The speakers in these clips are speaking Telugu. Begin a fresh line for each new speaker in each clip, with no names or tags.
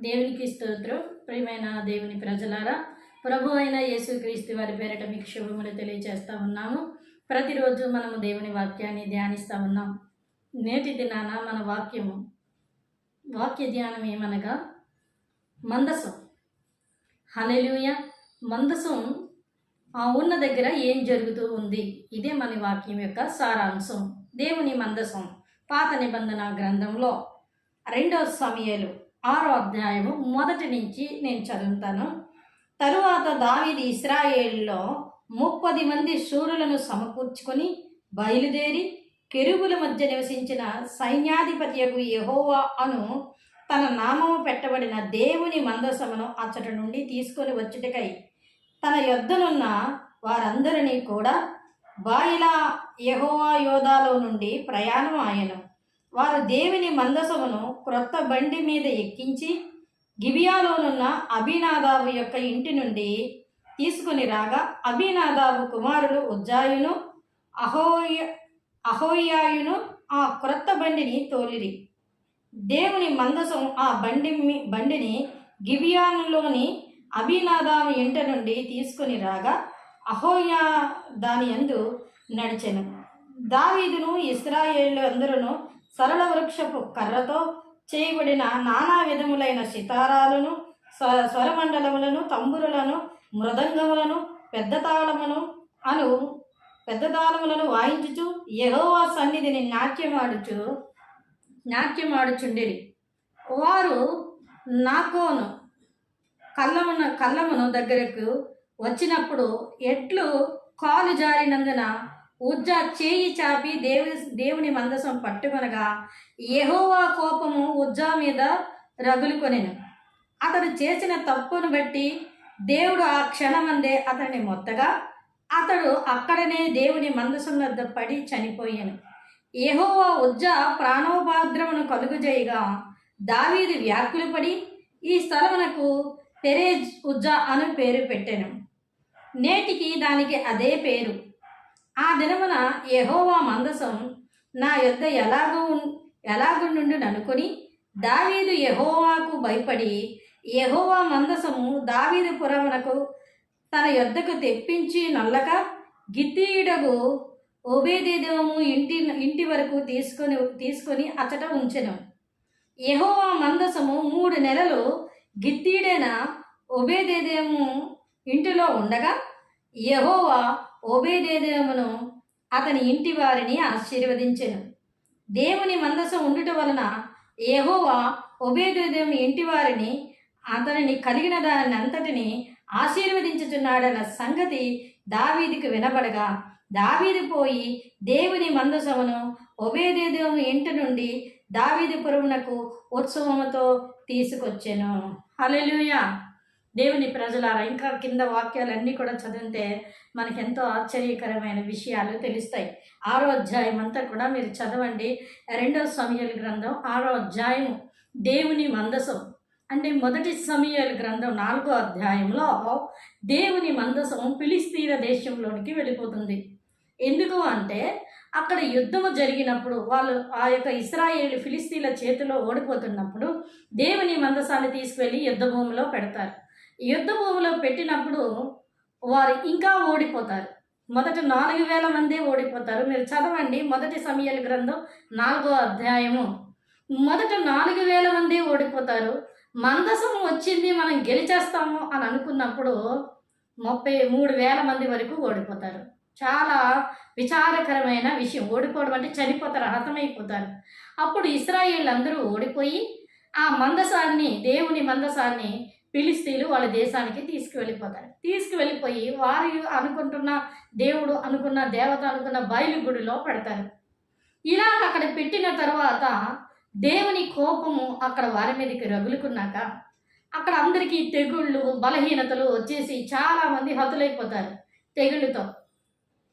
దేవునికి స్తోత్రం. ప్రియమైన దేవుని ప్రజలారా ప్రభు అయిన యేసుక్రీస్తు వారి పేరిట మీకు శుభములు తెలియజేస్తూ ఉన్నాము ప్రతిరోజు మనము దేవుని వాక్యాన్ని ధ్యానిస్తూ ఉన్నాం. నేటి దినాన మన వాక్యము వాక్య ధ్యానం ఏమనగా మందసం. హలెలుయ మందసం ఆ ఉన్న దగ్గర ఏం జరుగుతూ ఉంది? ఇదే మన వాక్యం యొక్క సారాంశం. దేవుని మందసం. పాత నిబంధన గ్రంథంలో రెండవ సమయాలు. ఆరో అధ్యాయము మొదటి నుంచి నేను చదువుతాను. తరువాత దావిది ఇస్రాయేల్లో ముప్పది మంది శూరులను సమకూర్చుకొని బయలుదేరి కెరుగుల మధ్య నివసించిన సైన్యాధిపత్యకు యహోవా అను తన నామము పెట్టబడిన దేవుని మందసమును అచ్చట నుండి తీసుకొని వచ్చుటకై తన యొద్దనున్న వారందరినీ కూడా బాయిలా యహోవా యోధాలో నుండి ప్రయాణం ఆయను. వారు దేవుని మందసమును క్రొత్త బండి మీద ఎక్కించి గిబియాలోనున్న అభినాదావు యొక్క ఇంటి నుండి తీసుకుని రాగా అభినాదావు కుమారుడు ఉజ్జాయును అహోయ అహోయాయును ఆ క్రొత్త బండిని తోలిరి. దేవుని మందసం ఆ బండి బండిని గిబియానులోని అభినాదాము ఇంటి నుండి తీసుకుని రాగా అహోయా దాని యందు నడిచెను. దావీదును ఇస్రాయేళ్ళు అందరూ సరళ వృక్షపు కర్రతో చేయబడిన నానా విధములైన సితారాలను స్వ స్వరమండలములను తంబురులను మృదంగములను పెద్ద తాళమును అను పెద్ద తాళములను వాయించుచు యహోవా సన్నిధిని నాట్యమాడుచు నాట్యమాడుచుండిరి వారు నాకోను కళ్ళమున కళ్ళమును దగ్గరకు వచ్చినప్పుడు ఎట్లు కాలు జారినందున ఉజ్జా చేయి చాపి దేవు దేవుని మందసం పట్టుకొనగా యహోవా కోపము ఉజ్జా మీద రగులుకొనెను. అతడు చేసిన తప్పును బట్టి దేవుడు ఆ క్షణమందే అతన్ని మొత్తగా అతడు అక్కడనే దేవుని మందసం వద్ద పడి చనిపోయాను. యెహోవా ఉజ్జా ప్రాణోపాద్రమును కలుగుజేయగా వ్యాకులు పడి ఈ స్థలమునకు పెరేజ్ ఉజ్జా అను పేరు పెట్టాను. నేటికి దానికి అదే పేరు. ఆ దినమున యహోవా మందసం నా యొద్ద ఎలాగూ ఉన్- ఎలాగుండు అనుకొని దావీదు యహోవాకు భయపడి యహోవా మందసము దావీదు పురమునకు తన యొద్దకు తెప్పించి నల్లక గిత్తీయుడగు ఓబేదేదము ఇంటి ఇంటి వరకు తీసుకొని తీసుకొని అచట ఉంచెను. యహోవా మందసము మూడు నెలలు గిత్తీడైన ఒబేదేదేము ఇంటిలో ఉండగా యహోవా ఓబేదేదేమును అతని ఇంటి వారిని ఆశీర్వదించెను. దేవుని మందసం ఉండుట వలన ఏహోవా ఒబేదేదేము ఇంటి వారిని అతనిని కలిగిన దాని అంతటిని ఆశీర్వదించుచున్నాడన్న సంగతి దావీదికి వినబడగా దావీది పోయి దేవుని మందసమును ఒబేదేదేము ఇంటి నుండి దావీది పురమునకు ఉత్సవముతో తీసుకొచ్చెను. హల్లెలూయా. దేవుని ప్రజలారా ఇంకా కింద వాక్యాలన్నీ కూడా చదివితే మనకి ఎంతో ఆశ్చర్యకరమైన విషయాలు తెలుస్తాయి. ఆరో అధ్యాయం అంతా కూడా మీరు చదవండి. రెండవ సమయాల గ్రంథం ఆరో అధ్యాయం దేవుని మందసం. అంటే మొదటి సమయాల గ్రంథం నాలుగో అధ్యాయంలో దేవుని మందసం పిలిస్తీర దేశంలోనికి వెళ్ళిపోతుంది. ఎందుకు అంటే అక్కడ యుద్ధము జరిగినప్పుడు వాళ్ళు ఆ యొక్క ఇస్రాయేల్ ఫిలిస్తీన్ల చేతిలో ఓడిపోతున్నప్పుడు దేవుని మందసాన్ని తీసుకువెళ్ళి యుద్ధభూమిలో పెడతారు. యుద్ధ భూమిలో పెట్టినప్పుడు వారు ఇంకా ఓడిపోతారు. మొదట నాలుగు వేల మందే ఓడిపోతారు. మీరు చదవండి మొదటి సమయాల గ్రంథం నాలుగో అధ్యాయము. మొదట నాలుగు వేల మంది ఓడిపోతారు. మందసం వచ్చింది మనం గెలిచేస్తాము అని అనుకున్నప్పుడు ముప్పై మూడు వేల మంది వరకు ఓడిపోతారు. చాలా విచారకరమైన విషయం. ఓడిపోవడం అంటే చనిపోతారు హతమైపోతారు. అప్పుడు ఇస్రాయేల్ అందరూ ఓడిపోయి ఆ మందసాన్ని దేవుని మందసాన్ని ఫిలిస్తీన్లు వాళ్ళ దేశానికి తీసుకువెళ్ళిపోతారు. తీసుకువెళ్ళిపోయి వారు అనుకుంటున్న దేవుడు అనుకున్న దేవత అనుకున్న బయలు గుడిలో పెడతారు. ఇలాగ అక్కడ పెట్టిన తర్వాత దేవుని కోపము అక్కడ వారి మీదకి రగులుకున్నాక అక్కడ అందరికీ తెగుళ్ళు బలహీనతలు వచ్చేసి చాలామంది హతులైపోతారు. తెగుళ్ళతో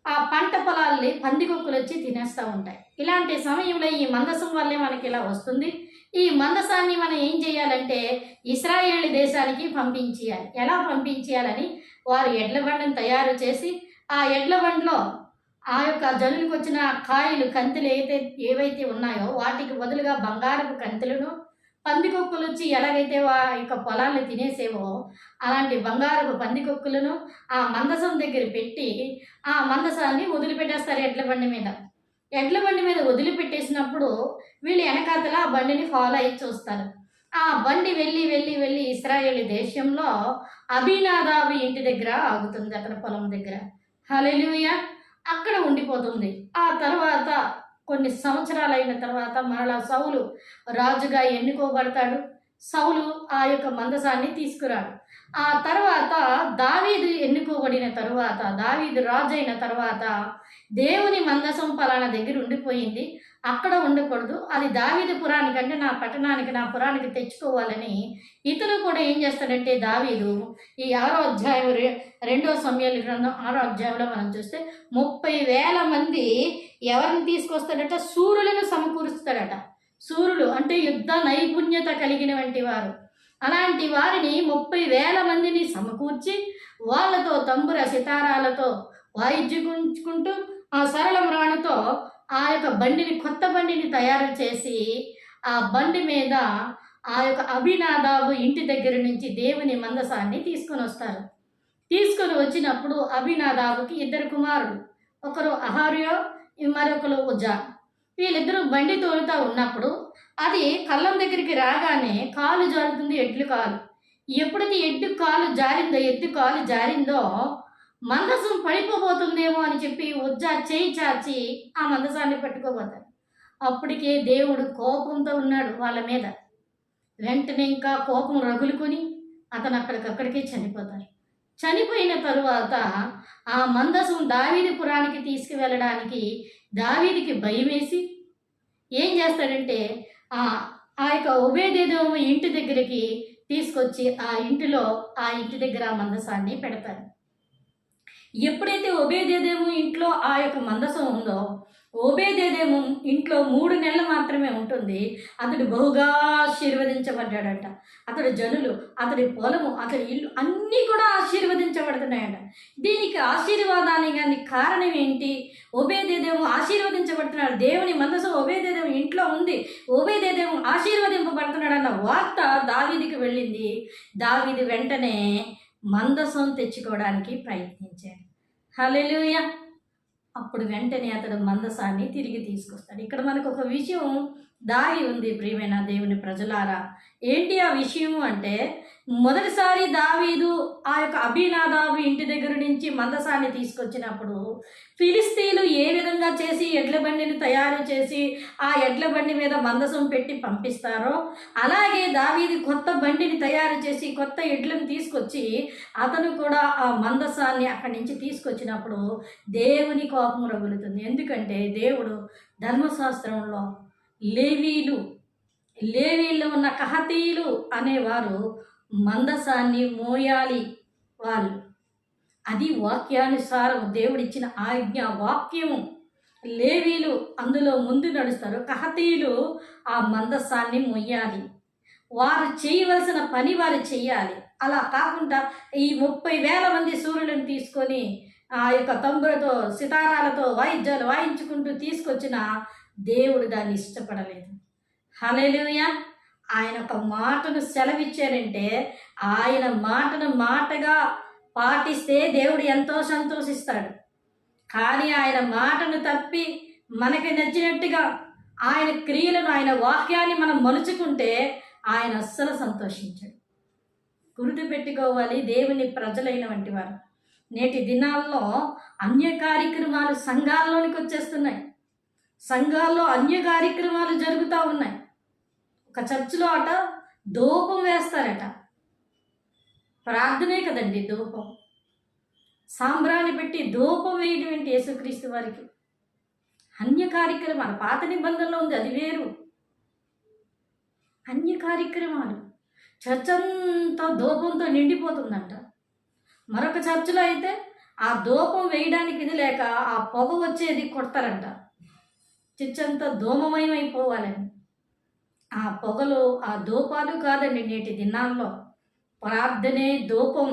ఆ పంట పొలాల్ని పందికొక్కులు వచ్చి తినేస్తూ ఉంటాయి. ఇలాంటి సమయంలో ఈ మందసం వల్లే మనకి ఇలా వస్తుంది. ఈ మందసాన్ని మనం ఏం చేయాలంటే ఇస్రాయేల్ దేశానికి పంపించేయాలి. ఎలా పంపించేయాలని వారు ఎడ్ల బండను తయారు చేసి ఆ ఎడ్ల బండిలో ఆ యొక్క జనులకు వచ్చిన కాయలు కంతులు ఏవైతే ఏవైతే ఉన్నాయో వాటికి బదులుగా బంగారపు కంతులను పందికొక్కులు వచ్చి ఎలాగైతే వా యొక్క పొలాన్ని తినేసేవో అలాంటి బంగారపు పందికొక్కులను ఆ మందసం దగ్గర పెట్టి ఆ మందసాన్ని వదిలిపెట్టేస్తారు ఎడ్ల బండి మీద. ఎడ్ల బండి మీద వదిలిపెట్టేసినప్పుడు వీళ్ళు వెనకాతల ఆ బండిని ఫాలో అయ్యి చూస్తారు. ఆ బండి వెళ్ళి వెళ్ళి వెళ్ళి ఇస్రాయేల్ దేశంలో అభినాదాబు ఇంటి దగ్గర ఆగుతుంది అతని పొలం దగ్గర. హలెలుయ అక్కడ ఉండిపోతుంది. ఆ తర్వాత కొన్ని సంవత్సరాలైన తర్వాత మరలా సౌలు రాజుగా ఎన్నుకోబడతాడు. సౌలు ఆ యొక్క మందసాన్ని తీసుకురాడు. ఆ తర్వాత దావీదు ఎన్నుకోబడిన తరువాత దావీదు రాజు అయిన తర్వాత దేవుని మందసం పలానా దగ్గర ఉండిపోయింది. అక్కడ ఉండకూడదు. అది దావీదు పురాణికంటే నా పట్టణానికి నా పురానికి తెచ్చుకోవాలని ఇతను కూడా ఏం చేస్తాడంటే దావీదు ఈ ఆరో అధ్యాయం రెండో సమయాలు గ్రంథం ఆరో అధ్యాయంలో మనం చూస్తే ముప్పై వేల మంది ఎవరిని తీసుకొస్తాడట? సూర్యులను సమకూరుస్తాడట. సూర్యులు అంటే యుద్ధ నైపుణ్యత కలిగిన వంటి వారు. అలాంటి వారిని ముప్పై వేల మందిని సమకూర్చి వాళ్ళతో తంబుర సితారాలతో వాయిద్యుకుంటూ ఆ సరళ మ్రాణతో ఆ యొక్క బండిని కొత్త బండిని తయారు చేసి ఆ బండి మీద ఆ యొక్క అభినాదాబు ఇంటి దగ్గర నుంచి దేవుని మందసాన్ని తీసుకొని వస్తారు. తీసుకొని వచ్చినప్పుడు అభినాదాబుకి ఇద్దరు కుమారులు. ఒకరు అహార్యో మరొకరు ఉజా. వీళ్ళిద్దరూ బండి తోలుతా ఉన్నప్పుడు అది కళ్ళం దగ్గరికి రాగానే కాలు జారుతుంది ఎడ్లు కాలు. ఎప్పుడైతే ఎడ్డు కాలు జారిందో ఎద్దు కాలు జారిందో మందసం పడిపోబోతుందేమో అని చెప్పి ఉజ్జా చేయి చాచి ఆ మందసాన్ని పట్టుకోబోతాడు. అప్పటికే దేవుడు కోపంతో ఉన్నాడు వాళ్ళ మీద. వెంటనే ఇంకా కోపం రగులుకొని అతను అక్కడికక్కడికే చనిపోతాడు. చనిపోయిన తరువాత ఆ మందసం దావీది పురానికి తీసుకువెళ్ళడానికి దావీదికి భయం వేసి ఏం చేస్తాడంటే ఆ ఆ యొక్క ఉభయదేదేమో ఇంటి దగ్గరికి తీసుకొచ్చి ఆ ఇంటిలో ఆ ఇంటి దగ్గర ఆ మందసాన్ని పెడతారు. ఎప్పుడైతే ఒబేదేదేమో ఇంట్లో ఆ యొక్క మందసం ఉందో ఓబేదేదేమో ఇంట్లో మూడు నెలలు మాత్రమే ఉంటుంది. అతడు బహుగా ఆశీర్వదించబడ్డాడట. అతడు జనులు అతడి పొలము అతడి ఇల్లు అన్ని ఆశీర్వదించబడుతున్నాయంట. దీనికి ఆశీర్వాదానికి కానీ కారణం ఏంటి? ఓబేదేదేమో ఆశీర్వదించబడుతున్నాడు. దేవుని మందసం ఓబేదేదేమో ఇంట్లో ఉంది. ఓబేదేదేమో ఆశీర్వదింపబడుతున్నాడు అన్న వార్త దావీదికి వెళ్ళింది. దావీది వెంటనే మందసం తెచ్చుకోవడానికి ప్రయత్నించాడు. హలెలుయ అప్పుడు వెంటనే అతడు మందసాన్ని తిరిగి తీసుకొస్తాడు. ఇక్కడ మనకు ఒక విషయం దాగి ఉంది ప్రియమైన దేవుని ప్రజలారా. ఏంటి ఆ విషయము అంటే మొదటిసారి దావీదు ఆ యొక్క అభినాదాబు ఇంటి దగ్గర నుంచి మందసాన్ని తీసుకొచ్చినప్పుడు ఫిలిస్తీన్లు ఏ విధంగా చేసి ఎడ్ల బండిని తయారు చేసి ఆ ఎడ్ల బండి మీద మందసం పెట్టి పంపిస్తారో అలాగే దావీది కొత్త బండిని తయారు చేసి కొత్త ఎడ్లను తీసుకొచ్చి అతను కూడా ఆ మందసాన్ని అక్కడి నుంచి తీసుకొచ్చినప్పుడు దేవుని కోపం రగులుతుంది. ఎందుకంటే దేవుడు ధర్మశాస్త్రంలో లేవీలు లేవీల్లో ఉన్న కహతీయులు అనేవారు మందసాన్ని మోయాలి వాళ్ళు. అది వాక్యానుసారం దేవుడిచ్చిన ఆజ్ఞ వాక్యము. లేవీలు అందులో ముందు నడుస్తారు. కహతీయులు ఆ మందసాన్ని మొయ్యాలి. వారు చేయవలసిన పని వారు చెయ్యాలి. అలా కాకుండా ఈ ముప్పై వేల మంది సూర్యులను తీసుకొని ఆ యొక్క తంబులతో సితారాలతో వాయిద్యాలు వాయించుకుంటూ తీసుకొచ్చిన దేవుడు దాన్ని ఇష్టపడలేదు. హలేలుయ ఆయన ఒక మాటను సెలవిచ్చారంటే ఆయన మాటను మాటగా పాటిస్తే దేవుడు ఎంతో సంతోషిస్తాడు. కానీ ఆయన మాటను తప్పి మనకి నచ్చినట్టుగా ఆయన క్రియలను ఆయన వాక్యాన్ని మనం మలుచుకుంటే ఆయన అస్సలు సంతోషించాడు. గుర్తు పెట్టుకోవాలి దేవుని ప్రజలైన వంటి వారు. నేటి దినాల్లో అన్య కార్యక్రమాలు సంఘాల్లోనికి వచ్చేస్తున్నాయి. సంఘాల్లో అన్య కార్యక్రమాలు జరుగుతూ ఉన్నాయి. ఒక చర్చిలో అట ధూపం వేస్తారట. ప్రార్థనే కదండి ధూపం సాంబ్రాణి పెట్టి ధూపం వేయడం ఏంటి యేసుక్రీస్తు వారికి? అన్య కార్యక్రమాలు పాత నిబంధనలో ఉంది అది వేరు. అన్య కార్యక్రమాలు. చర్చ్ అంతా ధూపంతో నిండిపోతుందంట. మరొక చర్చిలో అయితే ఆ ధూపం వేయడానికి ఇది లేక ఆ పొగ వచ్చేది కొడతారంట. చర్చ్ అంతా ధూమమయమైపోవాలని ఆ పొగలు ఆ ధూపాలు కాదండి నేటి దినాల్లో. ప్రార్థనే ధూపం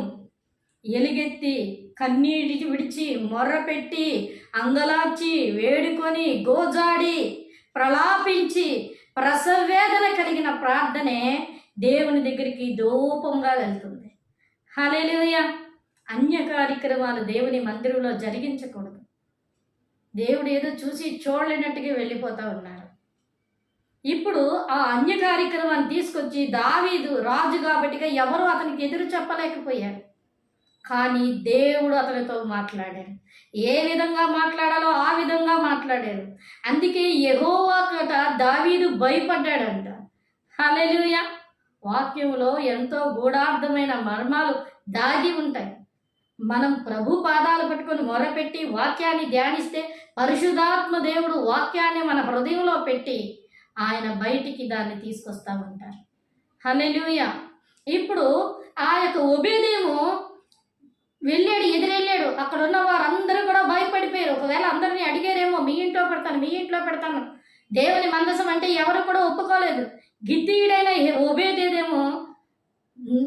ఎలుగెత్తి కన్నీటి విడిచి మొర్రపెట్టి అంగలార్చి వేడుకొని గోజాడి ప్రలాపించి ప్రసవేదన కలిగిన ప్రార్థనే దేవుని దగ్గరికి దూపంగా వెళ్తుంది. హలేలుయ అన్య కార్యక్రమాలు దేవుని మందిరంలో జరిగించకూడదు. దేవుడు ఏదో చూసి చూడలేనట్టుగా వెళ్ళిపోతా ఉన్నారు. ఇప్పుడు ఆ అన్య కార్యక్రమాన్ని తీసుకొచ్చి దావీదు రాజు కాబట్టిగా ఎవరు అతనికి ఎదురు చెప్పలేకపోయారు. కానీ దేవుడు అతనితో మాట్లాడారు ఏ విధంగా మాట్లాడాలో ఆ విధంగా మాట్లాడారు. అందుకే ఎగోవా కట దావీదు భయపడ్డాడంట. హలెలుయ వాక్యంలో ఎంతో గూఢార్థమైన మర్మాలు దాగి ఉంటాయి. మనం ప్రభు పాదాలు పట్టుకొని మొరపెట్టి వాక్యాన్ని ధ్యానిస్తే పరిశుధాత్మ దేవుడు వాక్యాన్ని మన హృదయంలో పెట్టి ఆయన బయటికి దాన్ని తీసుకొస్తా ఉంటారు. హల్లెలూయ. ఇప్పుడు ఆ యొక్క ఉభయదేము వెళ్ళాడు ఎదురెళ్ళాడు. అక్కడ ఉన్న వారందరూ కూడా భయపడిపోయారు. ఒకవేళ అందరినీ అడిగారేమో మీ ఇంట్లో పెడతాను మీ ఇంట్లో పెడతాను. దేవుని మందసం అంటే ఎవరు కూడా ఒప్పుకోలేదు. గిద్దీయుడైన ఉభయదేదేమో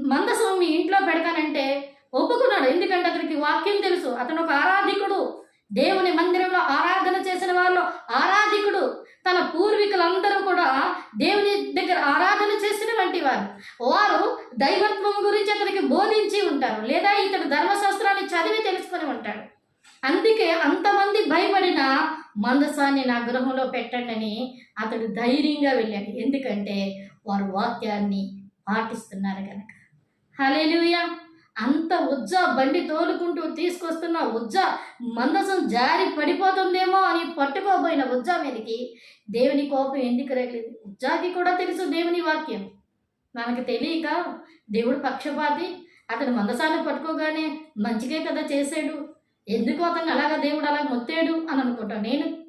మందసం మీ ఇంట్లో పెడతానంటే ఒప్పుకున్నాడు. ఎందుకంటే అతనికి వాక్యం తెలుసు. అతను ఒక ఆరాధికుడు. దేవుని మందిరంలో ఆరాధన చేసిన వాళ్ళు ఆరాధికుడు. తన పూర్వీకులందరూ కూడా దేవుని దగ్గర ఆరాధన చేసిన వంటి వారు. వారు దైవత్వం గురించి అతనికి బోధించి ఉంటారు లేదా ఇతడు ధర్మశాస్త్రాన్ని చదివి తెలుసుకొని ఉంటాడు. అందుకే అంతమంది భయపడిన మందసాన్ని నా గృహంలో పెట్టండి అని అతడు ధైర్యంగా వెళ్ళాడు. ఎందుకంటే వారు వాక్యాన్ని పాటిస్తున్నారు కనుక. హలేలుయా అంత ఉజ్జ బండి తోలుకుంటూ తీసుకొస్తున్న ఉజ్జ మందసం జారి పడిపోతుందేమో అని పట్టుకోబోయిన ఉజ్జ మీదకి దేవుని కోపం ఎందుకు రగిలింది? ఉజ్జాకి కూడా తెలుసు దేవుని వాక్యం. మనకు తెలియక దేవుడు పక్షపాతి అతను మందసాన్ని పట్టుకోగానే మంచిగే కదా చేశాడు. ఎందుకు అతను అలాగా దేవుడు అలా మొత్తాడు అని అనుకుంటాను నేను.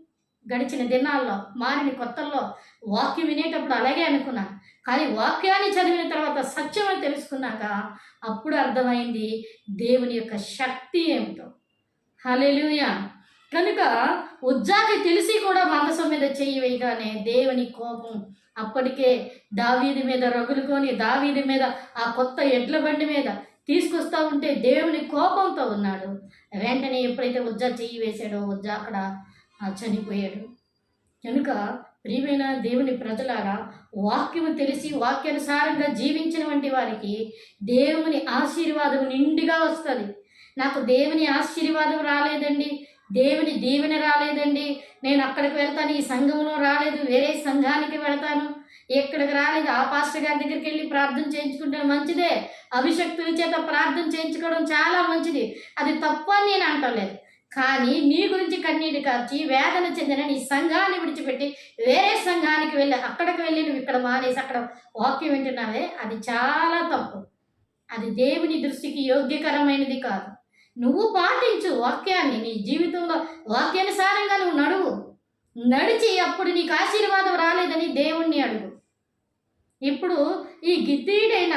గడిచిన దినాల్లో మారిన కొత్తల్లో వాక్యం వినేటప్పుడు అలాగే అనుకున్నాను కానీ వాక్యాన్ని చదివిన తర్వాత సత్యం అని తెలుసుకున్నాక అప్పుడు అర్థమైంది దేవుని యొక్క శక్తి ఏమిటో. హలెలుయ కనుక ఉజ్జాకి తెలిసి కూడా మందసం మీద చెయ్యి వేయగానే దేవుని కోపం అప్పటికే దావీది మీద రగులుకొని దావీది మీద ఆ కొత్త ఎడ్ల బండి మీద తీసుకొస్తా ఉంటే దేవుని కోపంతో ఉన్నాడు. వెంటనే ఎప్పుడైతే ఉజ్జా చెయ్యి వేశాడో ఉజ్జా అక్కడ చనిపోయాడు. కనుక ప్రియమైన దేవుని ప్రజలారా వాక్యము తెలిసి వాక్యానుసారంగా జీవించిన వంటి వారికి దేవుని ఆశీర్వాదం నిండుగా వస్తుంది. నాకు దేవుని ఆశీర్వాదం రాలేదండి దేవుని దీవెన రాలేదండి నేను అక్కడికి వెళ్తాను ఈ సంఘంలో రాలేదు వేరే సంఘానికి వెళ్తాను ఎక్కడికి రాలేదు ఆ పాస్టర్ గారి దగ్గరికి వెళ్ళి ప్రార్థన చేయించుకుంటాను మంచిదే అభిషక్తుల చేత ప్రార్థన చేయించుకోవడం చాలా మంచిది అది తప్పు అని నేను అంటలేదు. కానీ నీ గురించి కన్నీటి కార్చి వేదన చెందిన నీ సంఘాన్ని విడిచిపెట్టి వేరే సంఘానికి వెళ్ళి అక్కడికి వెళ్ళి నువ్వు ఇక్కడ మానేసి అక్కడ వాక్యం వింటున్నావే? అది చాలా తప్పు. అది దేవుని దృష్టికి యోగ్యకరమైనది కాదు. నువ్వు పాటించు వాక్యాన్ని నీ జీవితంలో వాక్యానుసారంగా నువ్వు నడువు. నడిచి అప్పుడు నీకు ఆశీర్వాదం రాలేదని దేవుణ్ణి అడుగు. ఇప్పుడు ఈ గిద్దీడైన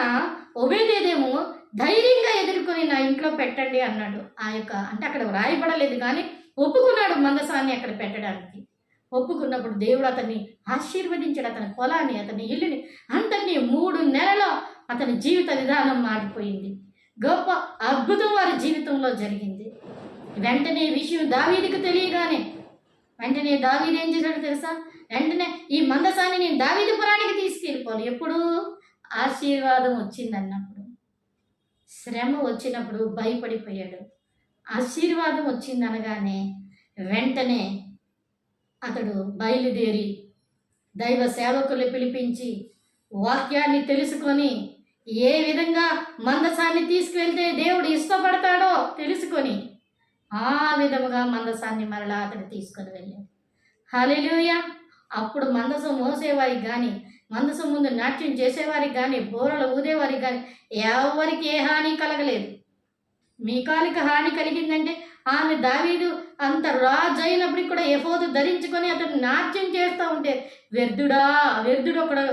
ఒబేదేదేమో ధైర్యంగా ఎదుర్కొని నా ఇంట్లో పెట్టండి అన్నాడు. ఆ యొక్క అంటే అక్కడ రాయబడలేదు కానీ ఒప్పుకున్నాడు మందసాన్ని అక్కడ పెట్టడానికి. ఒప్పుకున్నప్పుడు దేవుడు అతన్ని ఆశీర్వదించాడు. అతని పొలాన్ని అతని ఇల్లుని అంతని మూడు నెలలో అతని జీవిత విధానం మారిపోయింది. గొప్ప అద్భుతం వారి జీవితంలో జరిగింది. వెంటనే విషయం దావీదికి తెలియగానే వెంటనే దావీది ఏం చేశాడు తెలుసా? వెంటనే ఈ మందసాన్ని నేను దావీదుపురానికి తీసుకెళ్ళిపోవాలి. ఎప్పుడు? ఆశీర్వాదం వచ్చిందన్నప్పుడు శ్రమ వచ్చినప్పుడు భయపడిపోయాడు. ఆశీర్వాదం వచ్చిందనగానే వెంటనే అతడు బయలుదేరి దైవ సేవకులు పిలిపించి వాక్యాన్ని తెలుసుకొని ఏ విధంగా మందసాన్ని తీసుకువెళ్తే దేవుడు ఇష్టపడతాడో తెలుసుకొని ఆ విధముగా మందసాన్ని మరలా అతడు తీసుకొని వెళ్ళాడు. హల్లెలూయా! అప్పుడు మందసం మోసేవారికి కానీ మందసం ముందు నాట్యం చేసేవారికి కానీ బోరలు ఊదేవారికి కానీ ఎవరికి ఏ హాని కలగలేదు. మీకాలిక హాని కలిగిందంటే ఆమె దావీదు అంత రాజు అయినప్పటికి కూడా ఎఫోదు ధరించుకొని అతను నాట్యం చేస్తూ ఉంటే వ్యర్థుడా వ్యర్థుడు ఒకడు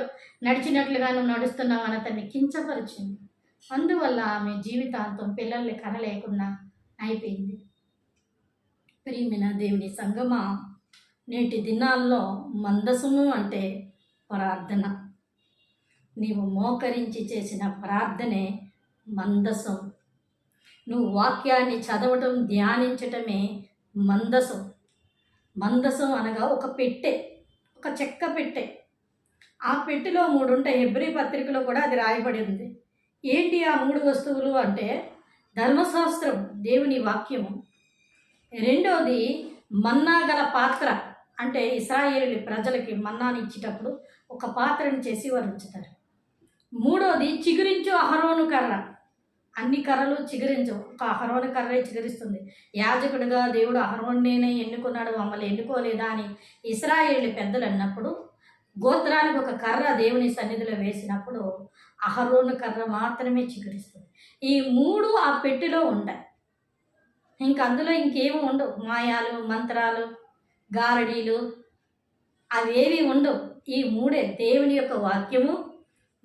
నడిచినట్లుగాను నువ్వు నడుస్తున్నావు అని అతన్ని కించపరిచింది. అందువల్ల ఆమె జీవితాంతం పిల్లల్ని కనలేకుండా అయిపోయింది. ప్రియమైన దేవుని సంగమ నేటి దినాల్లో మందసము అంటే ప్రార్థన. నీవు మోకరించి చేసిన ప్రార్థనే మందసం. నువ్వు వాక్యాన్ని చదవటం ధ్యానించటమే మందసం. మందసం అనగా ఒక పెట్టె ఒక చెక్క పెట్టె. ఆ పెట్టెలో మూడు ఉంటాయి ఎబ్రి పత్రికలో కూడా అది రాయబడి ఉంది. ఏంటి ఆ మూడు వస్తువులు అంటే ధర్మశాస్త్రం దేవుని వాక్యము. రెండోది మన్నా గల పాత్ర. అంటే ఇస్రాయేలీ ప్రజలకి మన్నాని ఇచ్చేటప్పుడు ఒక పాత్రను చేసి వారు ఉంచుతారు. మూడోది చిగురించు అహరోను కర్ర. అన్ని కర్రలు చిగురించు ఒక అహరోను కర్రే చిగురిస్తుంది. యాజకుడిగా దేవుడు అహరోన్నేనే ఎన్నుకున్నాడు మమ్మల్ని ఎన్నుకోలేదా అని ఇస్రాయేళ్ళు పెద్దలు అన్నప్పుడు గోత్రానికి ఒక కర్ర దేవుని సన్నిధిలో వేసినప్పుడు అహరోను కర్ర మాత్రమే చిగురిస్తుంది. ఈ మూడు ఆ పెట్టెలో ఉండాలి ఇంక అందులో ఇంకేమి ఉండవు. మాయాలు మంత్రాలు గారడీలు అవేవి ఉండవు. ఈ మూడే దేవుని యొక్క వాక్యము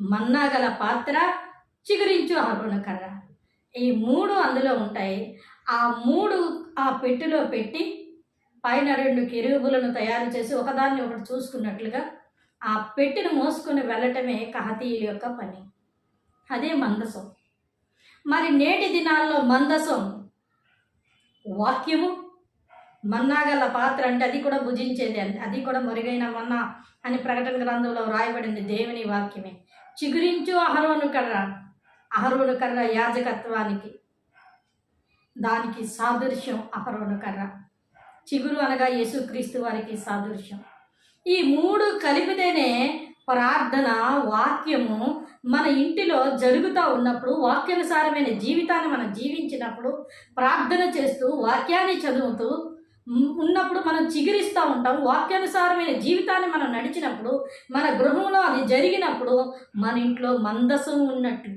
మన్నాగల పాత్ర చిగురించు ఆరుణ కర్ర. ఈ మూడు అందులో ఉంటాయి. ఆ మూడు ఆ పెట్టెలో పెట్టి పైన రెండు కెరుగుబులను తయారు చేసి ఒకదాన్ని ఒకటి చూసుకున్నట్లుగా ఆ పెట్టెను మోసుకొని వెళ్ళటమే కహతీయుల యొక్క పని. అదే మందసం. మరి నేటి దినాల్లో మందసం వాక్యము మన్నాగల పాత్ర అంటే అది కూడా భుజించేది అని అది కూడా మెరుగైన మన్నా అని ప్రకటన గ్రంథంలో రాయబడింది దేవుని వాక్యమే. చిగురించు అహరోను కర్ర అహరోను కర్ర యాజకత్వానికి దానికి సాదృశ్యం అహరోను కర్ర. చిగురు అనగా యేసుక్రీస్తు వారికి సాదృశ్యం. ఈ మూడు కలిపితేనే ప్రార్థన వాక్యము మన ఇంటిలో జరుగుతూ ఉన్నప్పుడు వాక్యానుసారమైన జీవితాన్ని మనం జీవించినప్పుడు ప్రార్థన చేస్తూ వాక్యాన్ని చదువుతూ ఉన్నప్పుడు మనం చిగురిస్తూ ఉంటాం. వాక్యానుసారమైన జీవితాన్ని మనం నడిచినప్పుడు మన గృహంలో అది జరిగినప్పుడు మన ఇంట్లో మందసం ఉన్నట్టు.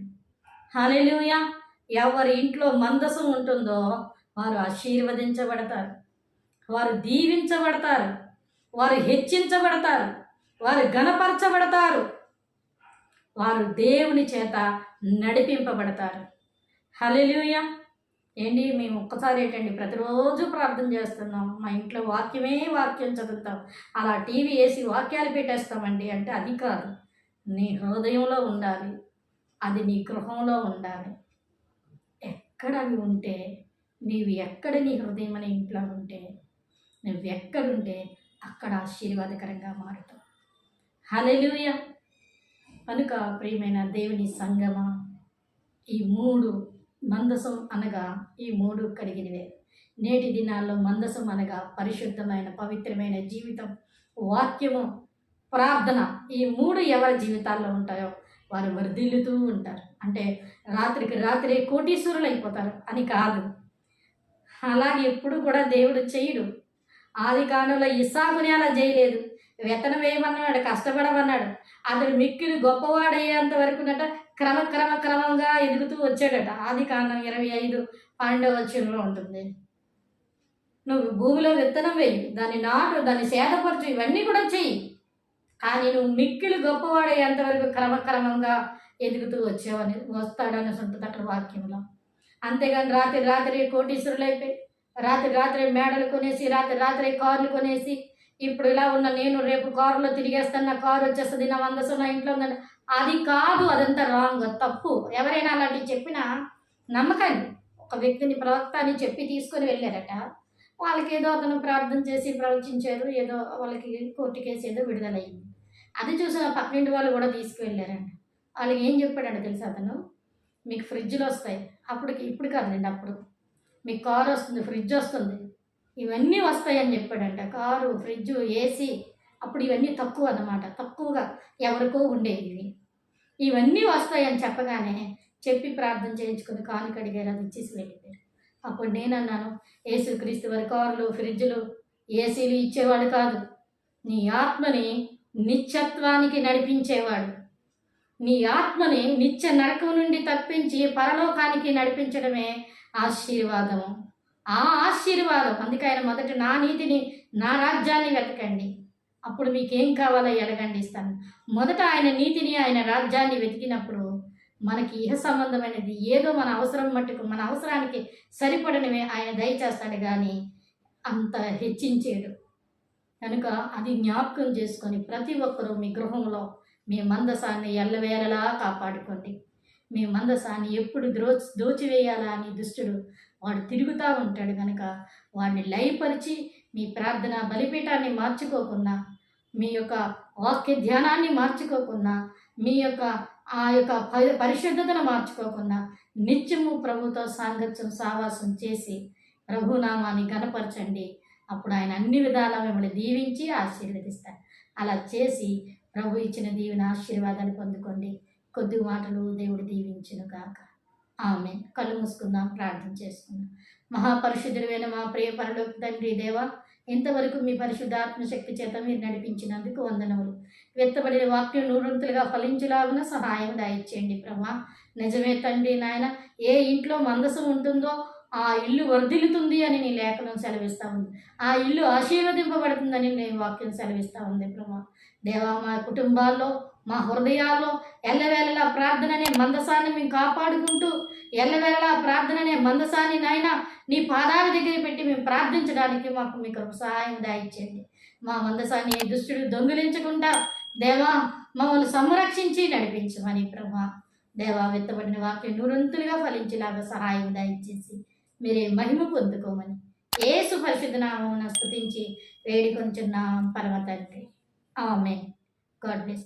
హల్లెలూయ. ఎవరి ఇంట్లో మందసం ఉంటుందో వారు ఆశీర్వదించబడతారు. వారు దీవించబడతారు. వారు హెచ్చించబడతారు. వారు గణపరచబడతారు వారు దేవుని చేత నడిపింపబడతారు. హలెలుయా ఏంటి మేము ఒక్కసారి ఏంటండి ప్రతిరోజు ప్రార్థన చేస్తున్నాం మా ఇంట్లో వాక్యమే వాక్యం చదువుతాం అలా టీవీ వేసి వాక్యాలు పెట్టేస్తామండి అంటే అది కాదు. నీ హృదయంలో ఉండాలి అది నీ గృహంలో ఉండాలి. ఎక్కడ అవి ఉంటే నీవు ఎక్కడ నీ హృదయం అనే ఇంట్లో ఉంటే నువ్వు ఎక్కడుంటే అక్కడ ఆశీర్వాదకరంగా మారుతావు. హలెలుయ కనుక ప్రియమైన దేవుని సంగమ ఈ మూడు మందసం అనగా ఈ మూడు కలిగినవే. నేటి దినాల్లో మందసం అనగా పరిశుద్ధమైన పవిత్రమైన జీవితం వాక్యము ప్రార్థన ఈ మూడు ఎవరి జీవితాల్లో ఉంటాయో వారు వర్ధిల్లుతూ ఉంటారు. అంటే రాత్రికి రాత్రి కోటీశ్వరులు అయిపోతారు అని కాదు. అలాగే ఎప్పుడు కూడా దేవుడు చేయడు. ఆది కాలంలో ఇసాకుని అలా చేయలేదు. వెతన వేయమన్నాడు కష్టపడమన్నాడు. అతడు మిక్కిలి గొప్పవాడయ్యేంత వరకు నట క్రమ క్రమ క్రమంగా ఎదుగుతూ వచ్చాడట. ఆది కాండం ఇరవై ఐదు పన్నెండవ వచనంలో ఉంటుంది. నువ్వు భూమిలో విత్తనం వేయి దాన్ని నాటు దాన్ని సేదపరచు ఇవన్నీ కూడా చెయ్యి. కానీ నువ్వు మిక్కిలి గొప్పవాడయ్యేంత వరకు క్రమక్రమంగా ఎదుగుతూ వచ్చావని వస్తాడని ఉంటుంది అక్కడ వాక్యంలో. అంతేగాని రాత్రి రాత్రి కోటీశ్వరులు అయిపోయి రాత్రి రాత్రి మేడలు కొనేసి రాత్రి రాత్రి కార్లు కొనేసి ఇప్పుడు ఇలా ఉన్న నేను రేపు కారులో తిరిగేస్తాను నా కారు వచ్చేస్తుంది నా వందసం నా ఇంట్లో ఉందండి అది కాదు అదంతా రాంగ్ తప్పు. ఎవరైనా అలాంటివి చెప్పినా నమ్మకండి. ఒక వ్యక్తిని ప్రవక్త అని చెప్పి తీసుకొని వెళ్ళారట. వాళ్ళకి ఏదో అతను ప్రార్థన చేసి ప్రవచించారు ఏదో వాళ్ళకి కోర్టు కేసు ఏదో విడుదలయ్యింది అది చూసిన పక్కింటి వాళ్ళు కూడా తీసుకువెళ్ళారండి వాళ్ళకి ఏం చెప్పాడండి తెలుసా అతను? మీకు ఫ్రిడ్జ్లు వస్తాయి. అప్పటికి ఇప్పుడు కాదండి అప్పుడు. మీకు కారు వస్తుంది ఫ్రిడ్జ్ వస్తుంది. ఇవన్నీ వస్తాయని చెప్పాడంట. కారు ఫ్రిడ్జ్ ఏసీ అప్పుడు ఇవన్నీ తక్కువ అన్నమాట. తక్కువగా ఎవరికో ఉండేవి. ఇవన్నీ వస్తాయని చెప్పగానే చెప్పి ప్రార్థన చేయించుకుని కాలు కడిగారు అది ఇచ్చేసి వెళ్ళిపోయారు. అప్పుడు నేను అన్నాను ఏసుక్రీస్తు వారి కార్లు ఫ్రిడ్జ్లు ఏసీలు ఇచ్చేవాడు కాదు. నీ ఆత్మని నిత్యత్వానికి నడిపించేవాడు. నీ ఆత్మని నిత్య నరకం నుండి తప్పించి పరలోకానికి నడిపించడమే ఆశీర్వాదము. ఆ ఆశీర్వాదం. అందుకే ఆయన మొదట నా నీతిని నా రాజ్యాన్ని వెతకండి. అప్పుడు మీకేం కావాలో ఎడగండి ఇస్తాను. మొదట ఆయన నీతిని ఆయన రాజ్యాన్ని వెతికినప్పుడు మనకి ఇహ సంబంధమైనది ఏదో మన అవసరం మట్టుకు మన అవసరానికి సరిపడనివే ఆయన దయచేస్తాడు కానీ అంత హెచ్చించేడు. కనుక అది జ్ఞాపకం చేసుకొని ప్రతి ఒక్కరూ మీ గృహంలో మీ మందసాన్ని ఎల్లవేళలా కాపాడుకోండి. మీ మందసాన్ని ఎప్పుడు ద్రో దోచివేయాలా అని దుష్టుడు వాడు తిరుగుతూ ఉంటాడు కనుక వాడిని లయపరిచి మీ ప్రార్థన బలిపీఠాన్ని మార్చుకోకుండా మీ యొక్క వాక్య ధ్యానాన్ని మార్చుకోకుండా మీ యొక్క ఆ యొక్క పరిశుద్ధతను మార్చుకోకుండా నిత్యము ప్రభుతో సాంగత్యం సావాసం చేసి ప్రభునామాన్ని గనపరచండి అప్పుడు ఆయన అన్ని విధాలు మిమ్మల్ని దీవించి ఆశీర్వదిస్తారు. అలా చేసి ప్రభు ఇచ్చిన దీవెన ఆశీర్వాదాలు పొందుకోండి. కొద్ది మాటలు దేవుడు దీవించును కాక ఆమె కళ్ళు మూసుకుందాం ప్రార్థన చేసుకుందాం. మహాపరిశుద్ధుడైన మా ప్రియ పరలోక తండ్రి దేవ ఇంతవరకు మీ పరిశుద్ధాత్మ శక్తి చేత మీరు నడిపించినందుకు వందనములు. వెత్తబడిన వాక్యం నూరంతులుగా ఫలించులాగున సహాయం దాయిచ్చేయండి ప్రభా. నిజమే తండ్రి నాయన ఏ ఇంట్లో మందసం ఉంటుందో ఆ ఇల్లు వర్ధిల్లుతుంది అని నీ లేఖనం సెలవిస్తూ ఉంది. ఆ ఇల్లు ఆశీర్వదింపబడుతుందని నేను వాక్యం సెలవిస్తూ ఉంది ప్రభా. దేవా మా కుటుంబాల్లో మా హృదయాల్లో ఎల్లవేళలా ప్రార్థన అనే మందసాన్ని మేము కాపాడుకుంటూ ఎల్లవేళలా ప్రార్థన అనే మందసాన్ని నాయన నీ పాదాల దగ్గర పెట్టి మేము ప్రార్థించడానికి మాకు మీ కృప సహాయం దాయించండి. మా మందసాన్ని దుష్టుడు దొంగిలించకుండా దేవా మమ్మల్ని సంరక్షించి నడిపించమని ప్రభా. దేవా విత్తబడిన వాక్యం నూరంతులుగా ఫలించేలాగా సహాయం దాయించేసి మీరే మహిమ పొందుకోమని ఏ సుపరిశుద్ధ నామమున స్తుతించి వేడి కొంచెం నా పరమ తండ్రి ఆమె గాడ్ బ్లెస్